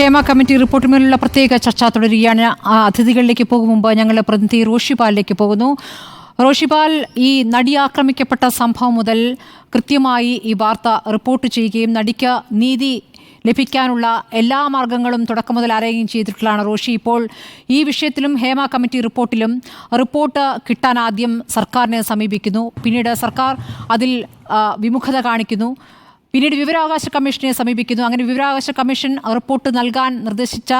Hema committee റിപ്പോർട്ടുമേലുള്ള പ്രത്യേക ചർച്ച തുടരുകയാണ്. അതിഥികളിലേക്ക് പോകും മുമ്പ് ഞങ്ങൾ പ്രതിനിധി റോഷിപാലിലേക്ക് പോകുന്നു. റോഷിപാൽ ഈ നടി ആക്രമിക്കപ്പെട്ട സംഭവം മുതൽ കൃത്യമായി ഈ വാർത്ത റിപ്പോർട്ട് ചെയ്യുകയും നടിക്ക് നീതി ലഭിക്കാനുള്ള എല്ലാ മാർഗങ്ങളും തുടക്കം മുതൽ അറിയുകയും ചെയ്തിട്ടുള്ളതാണ് റോഷി. ഇപ്പോൾ ഈ വിഷയത്തിലും ഹേമ കമ്മിറ്റി റിപ്പോർട്ടിലും റിപ്പോർട്ട് കിട്ടാൻ ആദ്യം സർക്കാരിനെ സമീപിക്കുന്നു. പിന്നീട് സർക്കാർ അതിൽ വിമുഖത കാണിക്കുന്നു. പിന്നീട് വിവരാവകാശ കമ്മീഷനെ സമീപിക്കുന്നു. അങ്ങനെ വിവരാവകാശ കമ്മീഷൻ റിപ്പോർട്ട് നൽകാൻ നിർദ്ദേശിച്ച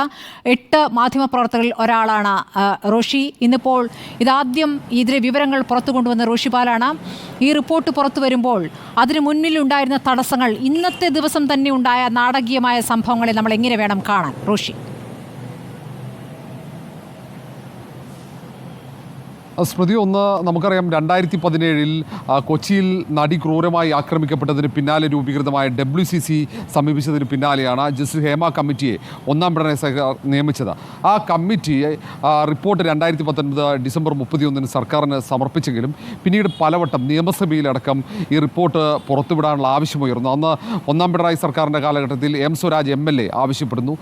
എട്ട് മാധ്യമപ്രവർത്തകരിൽ ഒരാളാണ് റോഷി. ഇന്നിപ്പോൾ ഇതാദ്യം ഇതിലെ വിവരങ്ങൾ പുറത്തു കൊണ്ടുവന്ന റോഷിപാലാണ് ഈ റിപ്പോർട്ട് പുറത്തു വരുമ്പോൾ അതിന് മുന്നിലുണ്ടായിരുന്ന തടസ്സങ്ങൾ ഇന്നത്തെ ദിവസം തന്നെ ഉണ്ടായ നാടകീയമായ സംഭവങ്ങളെ നമ്മൾ എങ്ങനെ വേണം കാണാൻ? റോഷി. സ്മൃതി ഒന്ന് നമുക്കറിയാം രണ്ടായിരത്തി പതിനേഴിൽ കൊച്ചിയിൽ നടി ക്രൂരമായി ആക്രമിക്കപ്പെട്ടതിന് പിന്നാലെ രൂപീകൃതമായ ഡബ്ല്യു സി സി സമീപിച്ചതിന് പിന്നാലെയാണ് ജസ്റ്റിസ് ഹേമ കമ്മിറ്റിയെ ഒന്നാം പിണറായി സർക്കാർ നിയമിച്ചത്. ആ കമ്മിറ്റി റിപ്പോർട്ട് രണ്ടായിരത്തി പത്തൊൻപത് ഡിസംബർ മുപ്പത്തിയൊന്നിന് സർക്കാരിന് സമർപ്പിച്ചെങ്കിലും പിന്നീട് പലവട്ടം നിയമസഭയിലടക്കം ഈ റിപ്പോർട്ട് പുറത്തുവിടാനുള്ള ആവശ്യമുയർന്നു. അന്ന് ഒന്നാം പിണറായി സർക്കാരിന്റെ കാലഘട്ടത്തിൽ M Swaraj M L A ആവശ്യപ്പെടുന്നു.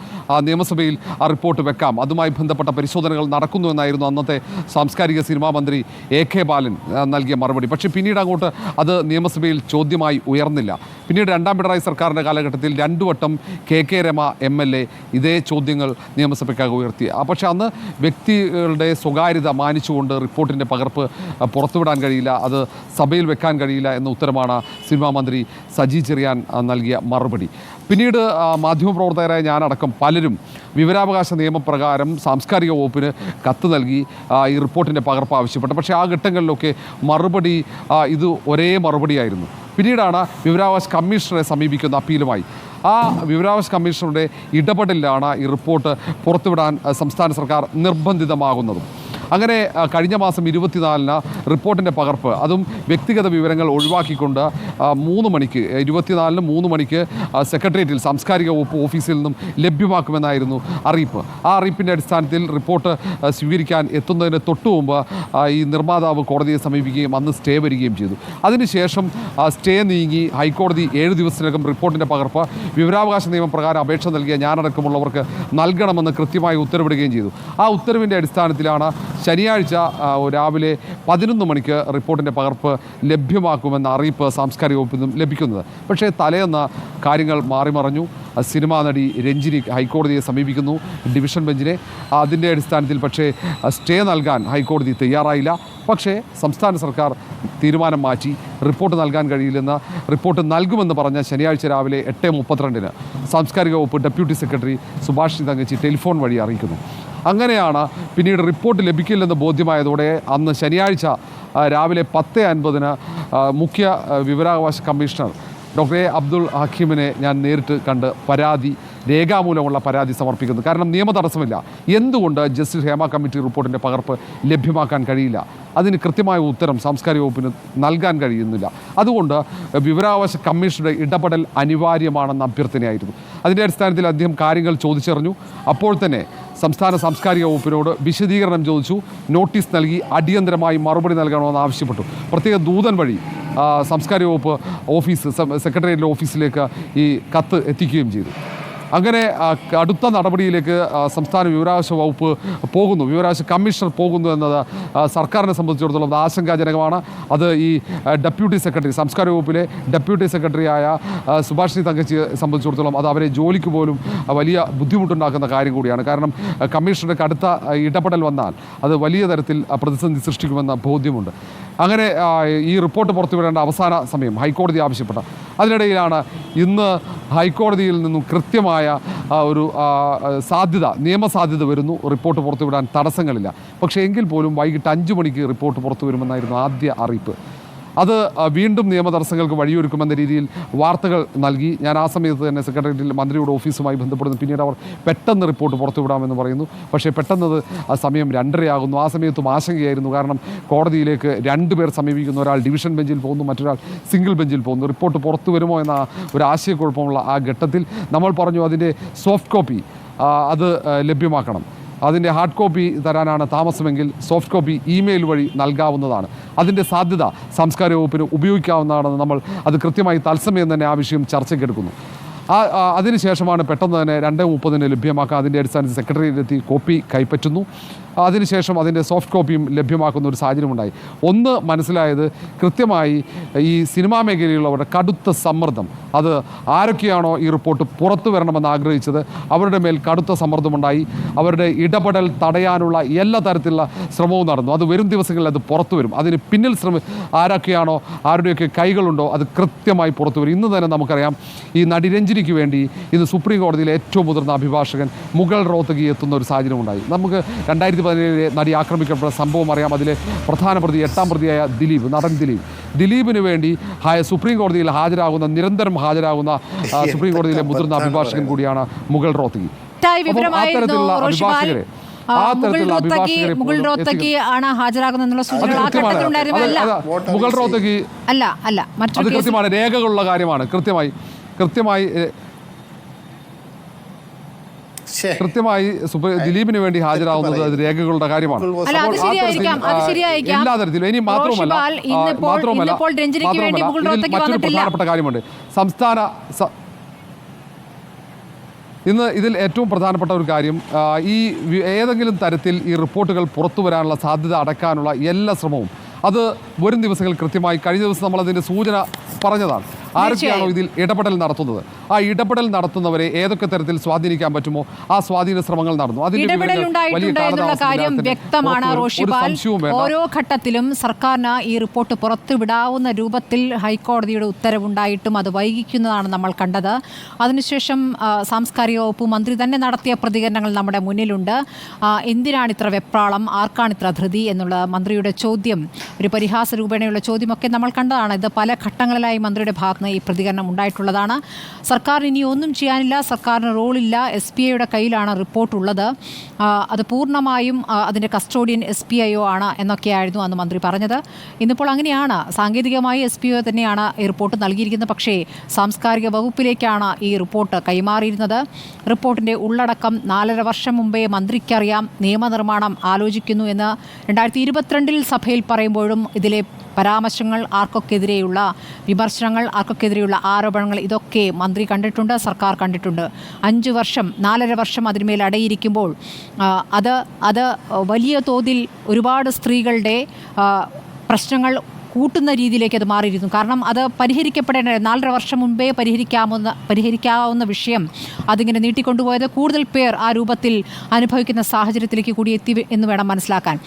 നിയമസഭയിൽ ആ റിപ്പോർട്ട് വെക്കാം. അതുമായി ബന്ധപ്പെട്ട പരിശോധനകൾ നടക്കുന്നു എന്നായിരുന്നു അന്നത്തെ സാംസ്കാരിക സിനിമാ മന്ത്രി എ കെ ബാലൻ നൽകിയ മറുപടി. പക്ഷേ പിന്നീട് അങ്ങോട്ട് അത് നിയമസഭയിൽ ചോദ്യമായി ഉയർന്നില്ല. പിന്നീട് രണ്ടാം പിണറായി സർക്കാരിന്റെ കാലഘട്ടത്തിൽ രണ്ടു വട്ടം K K Rema M L A ഇതേ ചോദ്യങ്ങൾ നിയമസഭയ്ക്കകം ഉയർത്തി. പക്ഷേ അന്ന് വ്യക്തികളുടെ സ്വകാര്യത മാനിച്ചുകൊണ്ട് റിപ്പോർട്ടിന്റെ പകർപ്പ് പുറത്തുവിടാൻ കഴിയില്ല. അത് സഭയിൽ വെക്കാൻ കഴിയില്ല എന്ന ഉത്തരമാണ് സിനിമാ മന്ത്രി സജി ചെറിയാൻ നൽകിയ മറുപടി. പിന്നീട് മാധ്യമപ്രവർത്തകരായ ഞാനടക്കം പലരും വിവരാവകാശ നിയമപ്രകാരം സാംസ്കാരിക വകുപ്പിന് കത്ത് നൽകി ഈ റിപ്പോർട്ടിന്റെ പകർപ്പ് ആവശ്യപ്പെട്ടു. പക്ഷേ ആ ഘട്ടങ്ങളിലൊക്കെ മറുപടി ഇത് ഒരേ മറുപടിയായിരുന്നു. പിന്നീടാണ് വിവരാവകാശ കമ്മീഷണറെ സമീപിക്കുന്ന അപ്പീലുമായി. ആ വിവരാവകാശ കമ്മീഷണറുടെ ഇടപെടലിലാണ് ഈ റിപ്പോർട്ട് പുറത്തുവിടാൻ സംസ്ഥാന സർക്കാർ നിർബന്ധിതമാകുന്നതും. അങ്ങനെ കഴിഞ്ഞ മാസം ഇരുപത്തിനാലിന് റിപ്പോർട്ടിന്റെ പകർപ്പ്. അതും വ്യക്തിഗത വിവരങ്ങൾ ഒഴിവാക്കിക്കൊണ്ട് മൂന്ന് മണിക്ക് ഇരുപത്തിനാലിന് മൂന്ന് മണിക്ക് സെക്രട്ടേറിയറ്റിൽ സാംസ്കാരിക വകുപ്പ് ഓഫീസിൽ നിന്നും ലഭ്യമാക്കുമെന്നായിരുന്നു അറിയിപ്പ്. ആ അറിയിപ്പിന്റെ അടിസ്ഥാനത്തിൽ റിപ്പോർട്ട് സ്വീകരിക്കാൻ എത്തുന്നതിന് തൊട്ടു മുമ്പ് ഈ നിർമ്മാതാവ് കോടതിയെ സമീപിക്കുകയും അന്ന് സ്റ്റേ വരികയും ചെയ്തു. അതിനുശേഷം സ്റ്റേ നീങ്ങി ഹൈക്കോടതി ഏഴ് ദിവസത്തിനകം റിപ്പോർട്ടിന്റെ പകർപ്പ് വിവരാവകാശ നിയമപ്രകാരം അപേക്ഷ നൽകിയ ഞാനടക്കമുള്ളവർക്ക് നൽകണമെന്ന് കൃത്യമായി ഉത്തരവിടുകയും ചെയ്തു. ആ ഉത്തരവിന്റെ അടിസ്ഥാനത്തിലാണ് ശനിയാഴ്ച രാവിലെ പതിനൊന്ന് മണിക്ക് റിപ്പോർട്ടിന്റെ പകർപ്പ് ലഭ്യമാക്കുമെന്ന അറിയിപ്പ് സാംസ്കാരിക വകുപ്പിൽ നിന്നും ലഭിക്കുന്നത്. പക്ഷേ തലേന്ന് കാര്യങ്ങൾ മാറിമറഞ്ഞു സിനിമാ നടി രഞ്ജിനി ഹൈക്കോടതിയെ സമീപിക്കുന്നു. ഡിവിഷൻ ബെഞ്ചിനെ അതിന്റെ അടിസ്ഥാനത്തിൽ പക്ഷേ സ്റ്റേ നൽകാൻ ഹൈക്കോടതി തയ്യാറായില്ല. പക്ഷേ സംസ്ഥാന സർക്കാർ തീരുമാനം മാറ്റി. റിപ്പോർട്ട് നൽകാൻ കഴിയില്ലെന്ന് റിപ്പോർട്ട് നൽകുമെന്ന് പറഞ്ഞ ശനിയാഴ്ച രാവിലെ എട്ട് മുപ്പത്തിരണ്ടിന് സാംസ്കാരിക വകുപ്പ് deputy secretary Subhash Thankachi telephone വഴി അറിയിക്കുന്നു. അങ്ങനെയാണ് പിന്നീട് റിപ്പോർട്ട് ലഭിക്കില്ലെന്ന് ബോധ്യമായതോടെ അന്ന് ശനിയാഴ്ച രാവിലെ പത്ത് അൻപതിന് മുഖ്യ വിവരാവകാശ കമ്മീഷണർ ഡോക്ടർ എ അബ്ദുൾ ഹക്കീമിനെ ഞാൻ നേരിട്ട് കണ്ട് പരാതി രേഖാമൂലമുള്ള പരാതി സമർപ്പിക്കുന്നത് കാരണം നിയമ തടസ്സമില്ല. എന്തുകൊണ്ട് ജസ്റ്റിസ് ഹേമ കമ്മിറ്റി റിപ്പോർട്ടിന്റെ പകർപ്പ് ലഭ്യമാക്കാൻ കഴിയില്ല? അതിന് കൃത്യമായ ഉത്തരം സാംസ്കാരിക വകുപ്പിന് നൽകാൻ കഴിയുന്നില്ല. അതുകൊണ്ട് വിവരാവകാശ കമ്മീഷനുടെ ഇടപെടൽ അനിവാര്യമാണെന്ന അഭ്യർത്ഥനയായിരുന്നു. അതിന്റെ അടിസ്ഥാനത്തിൽ അദ്ദേഹം കാര്യങ്ങൾ ചോദിച്ചറിഞ്ഞു. അപ്പോൾ തന്നെ സംസ്ഥാന സാംസ്കാരിക വകുപ്പിനോട് വിശദീകരണം ചോദിച്ചു. നോട്ടീസ് നൽകി അടിയന്തരമായി മറുപടി നൽകണമെന്ന് ആവശ്യപ്പെട്ടു. പ്രത്യേക ദൂതൻ വഴി സംസ്കാരിക വകുപ്പ് ഓഫീസ് സെക്രട്ടേറിയറ്റ് ഓഫീസിലേക്ക് ഈ കത്ത് എത്തിക്കുകയും ചെയ്തു. അങ്ങനെ അടുത്ത നടപടിയിലേക്ക് സംസ്ഥാന വിവരാവകാശ വകുപ്പ് പോകുന്നു. വിവരാവകാശ കമ്മീഷണർ പോകുന്നു എന്നത് സർക്കാരിനെ സംബന്ധിച്ചിടത്തോളം ആശങ്കാജനകമാണ്. അത് ഈ ഡെപ്യൂട്ടി സെക്രട്ടറി സംസ്കാര വകുപ്പിലെ ഡെപ്യൂട്ടി സെക്രട്ടറിയായ സുഭാഷിണി തങ്കച്ചിയെ സംബന്ധിച്ചിടത്തോളം അത് അവരെ ജോലിക്ക് പോലും വലിയ ബുദ്ധിമുട്ടുണ്ടാക്കുന്ന കാര്യം കൂടിയാണ്. കാരണം കമ്മീഷണർക്ക് അടുത്ത ഇടപെടൽ വന്നാൽ അത് വലിയ തരത്തിൽ പ്രതിസന്ധി സൃഷ്ടിക്കുമെന്ന ബോധ്യമുണ്ട്. അങ്ങനെ ഈ റിപ്പോർട്ട് പുറത്തുവിടേണ്ട അവസാന സമയം ഹൈക്കോടതി ആവശ്യപ്പെട്ട. അതിനിടയിലാണ് ഇന്ന് ഹൈക്കോടതിയിൽ നിന്നും കൃത്യമായ ഒരു സാധ്യത നിയമസാധ്യത വരുന്നു. റിപ്പോർട്ട് പുറത്തുവിടാൻ തടസ്സങ്ങളില്ല. പക്ഷേ എങ്കിൽ പോലും വൈകിട്ട് അഞ്ച് മണിക്ക് റിപ്പോർട്ട് പുറത്തു വരുമെന്നായിരുന്നു ആദ്യ അറിയിപ്പ്. അത് വീണ്ടും നിയമ തടസ്സങ്ങൾക്ക് വഴിയൊരുക്കുമെന്ന രീതിയിൽ വാർത്തകൾ നൽകി. ഞാൻ ആ സമയത്ത് തന്നെ സെക്രട്ടേറിയറ്റിൽ മന്ത്രിയുടെ ഓഫീസുമായി ബന്ധപ്പെടുന്നു. പിന്നീട് അവർ പെട്ടെന്ന് റിപ്പോർട്ട് പുറത്തുവിടാമെന്ന് പറയുന്നു. പക്ഷേ പെട്ടെന്നത് സമയം രണ്ടരയാകുന്നു. ആ സമയത്തും ആശങ്കയായിരുന്നു. കാരണം കോടതിയിലേക്ക് രണ്ട് പേർ സമീപിക്കുന്നു ഒരാൾ ഡിവിഷൻ ബെഞ്ചിൽ പോകുന്നു. മറ്റൊരാൾ സിംഗിൾ ബെഞ്ചിൽ പോകുന്നു. റിപ്പോർട്ട് പുറത്തു വരുമോ എന്ന ഒരു ആശയക്കുഴപ്പമുള്ള ആ ഘട്ടത്തിൽ നമ്മൾ പറഞ്ഞു അതിന്റെ സോഫ്റ്റ് കോപ്പി അത് ലഭ്യമാക്കണം. അതിന്റെ ഹാർഡ് കോപ്പി തരാനാണ് താമസമെങ്കിൽ സോഫ്റ്റ് കോപ്പി ഇമെയിൽ വഴി നൽകാവുന്നതാണ്. അതിന്റെ സാധ്യത സംസ്കാര വകുപ്പിന് ഉപയോഗിക്കാവുന്നതാണെന്ന് നമ്മൾ അത് കൃത്യമായി തത്സമയം തന്നെ ആ വിഷയം ചർച്ചയ്ക്കെടുക്കുന്നു ആ അതിനുശേഷമാണ് പെട്ടെന്ന് തന്നെ രണ്ട് മുപ്പതിന് ലഭ്യമാക്കുക അതിന്റെ അടിസ്ഥാനത്തിൽ സെക്രട്ടറിയിലെത്തി കോപ്പി കൈപ്പറ്റുന്നു. അതിനുശേഷം അതിന്റെ സോഫ്റ്റ് കോപ്പിയും ലഭ്യമാക്കുന്ന ഒരു സാഹചര്യമുണ്ടായി. ഒന്ന് മനസ്സിലായത് കൃത്യമായി ഈ സിനിമാ മേഖലയിലുള്ളവരുടെ കടുത്ത സമ്മർദ്ദം അത് ആരൊക്കെയാണോ ഈ റിപ്പോർട്ട് പുറത്തു വരണമെന്ന് ആഗ്രഹിച്ചത് അവരുടെ മേൽ കടുത്ത സമ്മർദ്ദമുണ്ടായി. അവരുടെ ഇടപെടൽ തടയാനുള്ള എല്ലാ തരത്തിലുള്ള ശ്രമവും നടന്നു. അത് വരും ദിവസങ്ങളിൽ അത് പുറത്തു വരും. അതിന് പിന്നിൽ ശ്രമ ആരൊക്കെയാണോ ആരുടെയൊക്കെ കൈകളുണ്ടോ അത് കൃത്യമായി പുറത്തു വരും. ഇന്ന് തന്നെ നമുക്കറിയാം ഈ നടി രഞ്ജിനിക്ക് വേണ്ടി ഇന്ന് സുപ്രീം കോടതിയിലെ ഏറ്റവും മുതിർന്ന അഭിഭാഷകൻ മുഗൾ റോത്തകി എത്തുന്ന ഒരു സാഹചര്യം ഉണ്ടായി നമുക്ക് രണ്ടായിരത്തി പതിനേഴിലെ നടി ആക്രമിക്കപ്പെട്ട സംഭവം അറിയാം. അതിലെ പ്രധാന പ്രതി എട്ടാം പ്രതിയായ ദിലീപ് നടൻ ദിലീപ്. ദിലീപിന് വേണ്ടി സുപ്രീം കോടതിയിൽ ഹാജരാകുന്ന നിരന്തരം ഹാജരാകുന്ന സുപ്രീം കോടതിയിലെ മുതിർന്ന അഭിഭാഷകൻ കൂടിയാണ് മുഗൾ റോത്തഗി വിവരമായിരുന്നു അത്തരത്തിലുള്ള അഭിഭാഷകരെ പോലും റോത്തക്കി ആണ് മുഗൾ റോത്തഗി അല്ല അല്ല മറ്റൊരു കൃത്യമാണ്. രേഖകളുള്ള കാര്യമാണ്. കൃത്യമായി കൃത്യമായി. കൃത്യമായി സുപ്രീം ദിലീപിന് വേണ്ടി ഹാജരാകുന്നത് അത് രേഖകളുടെ കാര്യമാണ്. എല്ലാ തരത്തിലും. ഇനി മാത്രമല്ല മാത്രവുമല്ല റോത്തക്കി മറ്റൊരു പ്രധാനപ്പെട്ട കാര്യമുണ്ട്. സംസ്ഥാന ഇന്ന് ഇതിൽ ഏറ്റവും പ്രധാനപ്പെട്ട ഒരു കാര്യം ഈ ഏതെങ്കിലും തരത്തിൽ ഈ റിപ്പോർട്ടുകൾ പുറത്തു വരാനുള്ള സാധ്യത അടക്കാനുള്ള എല്ലാ ശ്രമവും. അത് വരും ദിവസങ്ങൾ കൃത്യമായി കഴിഞ്ഞ ദിവസം നമ്മൾ അതിന്റെ സൂചന പറഞ്ഞതാണ്. ആരൊക്കെയാണോ ഇതിൽ ഇടപെടൽ നടത്തുന്നത്? ആ ഇടപെടൽ നടത്തുന്നവരെ ഏതൊക്കെ തരത്തിൽ സ്വാധീനിക്കാൻ പറ്റുമോ? ആ സ്വാധീന ശ്രമങ്ങൾ നടന്നു. അതിന്റെ ഓരോ ഘട്ടത്തിലും സർക്കാരിന് ഈ റിപ്പോർട്ട് പുറത്തുവിടാവുന്ന രൂപത്തിൽ ഹൈക്കോടതിയുടെ ഉത്തരവുണ്ടായിട്ടും അത് വൈകിക്കുന്നതാണ് നമ്മൾ കണ്ടത്. അതിനുശേഷം സാംസ്കാരിക വകുപ്പ് മന്ത്രി തന്നെ നടത്തിയ പ്രതികരണങ്ങൾ നമ്മുടെ മുന്നിലുണ്ട്. എന്തിനാണ് ഇത്ര വെപ്രാളം ആർക്കാണ് ഇത്ര ധൃതി എന്നുള്ള മന്ത്രിയുടെ ചോദ്യം ഒരു പരിഹാസ രൂപേണയുള്ള ചോദ്യമൊക്കെ നമ്മൾ കണ്ടതാണ്. ഇത് പല ഘട്ടങ്ങളിലായി മന്ത്രിയുടെ ഭാഗത്ത് നിന്ന് ഈ പ്രതികരണം ഉണ്ടായിട്ടുള്ളതാണ്. സർക്കാർ ഇനി ഒന്നും ചെയ്യാനില്ല സർക്കാരിന് റോളില്ല. എസ് പി ഐയുടെ കയ്യിലാണ് റിപ്പോർട്ടുള്ളത്. അത് പൂർണമായും അതിന്റെ custodian S P I O ആണ് എന്നൊക്കെയായിരുന്നു അന്ന് മന്ത്രി പറഞ്ഞത്. ഇന്നിപ്പോൾ അങ്ങനെയാണ്. സാങ്കേതികമായി എസ് പി ഒ തന്നെയാണ് ഈ റിപ്പോർട്ട് നൽകിയിരിക്കുന്നത്. പക്ഷേ സാംസ്കാരിക വകുപ്പിലേക്കാണ് ഈ റിപ്പോർട്ട് കൈമാറിയിരുന്നത്. റിപ്പോർട്ടിന്റെ ഉള്ളടക്കം നാലര വർഷം മുമ്പേ മന്ത്രിക്കറിയാം. നിയമനിർമ്മാണം ആലോചിക്കുന്നു എന്ന് രണ്ടായിരത്തി ഇരുപത്തിരണ്ടിൽ സഭയിൽ പറയുമ്പോഴും ഇതിലെ പരാമർശങ്ങൾ ആർക്കൊക്കെതിരെയുള്ള വിമർശനങ്ങൾ ആർക്കൊക്കെതിരെയുള്ള ആരോപണങ്ങൾ ഇതൊക്കെ മന്ത്രി കണ്ടിട്ടുണ്ട് സർക്കാർ കണ്ടിട്ടുണ്ട്. അഞ്ച് വർഷം നാലര വർഷം അതിന്മേൽ അടയിരിക്കുമ്പോൾ അത് അത് വലിയ തോതിൽ ഒരുപാട് സ്ത്രീകളുടെ പ്രശ്നങ്ങൾ കൂട്ടുന്ന രീതിയിലേക്ക് അത് മാറിയിരുന്നു കാരണം അത് പരിഹരിക്കപ്പെടേണ്ട നാലര വർഷം മുമ്പേ പരിഹരിക്കാവുന്ന പരിഹരിക്കാവുന്ന വിഷയം അതിങ്ങനെ നീട്ടിക്കൊണ്ടുപോയത് കൂടുതൽ പേർ ആ രൂപത്തിൽ അനുഭവിക്കുന്ന സാഹചര്യത്തിലേക്ക് കൂടി എത്തി എന്ന് വേണം മനസ്സിലാക്കാൻ.